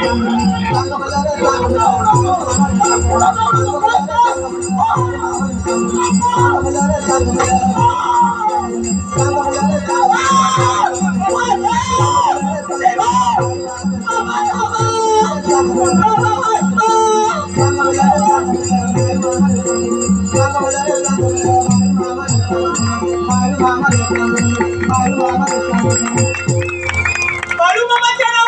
Baru mama channel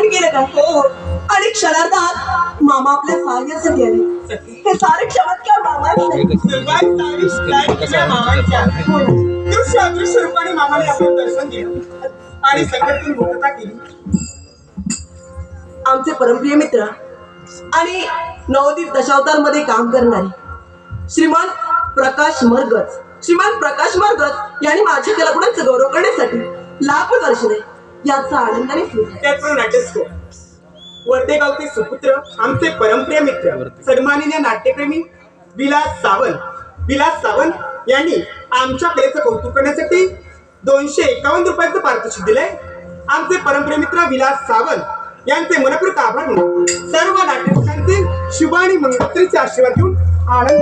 स्मरण केलं का हो आणि क्षणार्धात मामा आपल्या सहाय्यासाठी आले हे सारे चमत्कार मामाचे अदृश्य रूपाने मामाने आपलं दर्शन दिलं आणि संघटनेतून मुक्तता केली. आमचे परमप्रिय मित्र आणि नवोदित दशावतारमध्ये काम करणारे श्रीमान प्रकाश मरगज श्रीमान प्रकाश मरगज यांनी माझ्या कलागुणांचा गौरव करण्यासाठी? लाखो दर्शने. याचा आनंदाने त्याचप्रमाणे नाट्यस्को वर्धे गावचे सुपुत्र आमचे परमप्रिय मित्र सन्माननीय नाट्यप्रेमी विलास सावंत. विलास सावंत यांनी आमच्या कलेचं कौतुक करण्यासाठी दोनशे एकावन्न रुपयाचं पारितोषिक दिलंय. आमचे परमप्रिय मित्र विलास सावंत यांचे मनपूर्वक आभार म्हणून सर्व नाट्यकांचे शुभ आणि मंगळोत्तरीचे आशीर्वाद घेऊन आनंद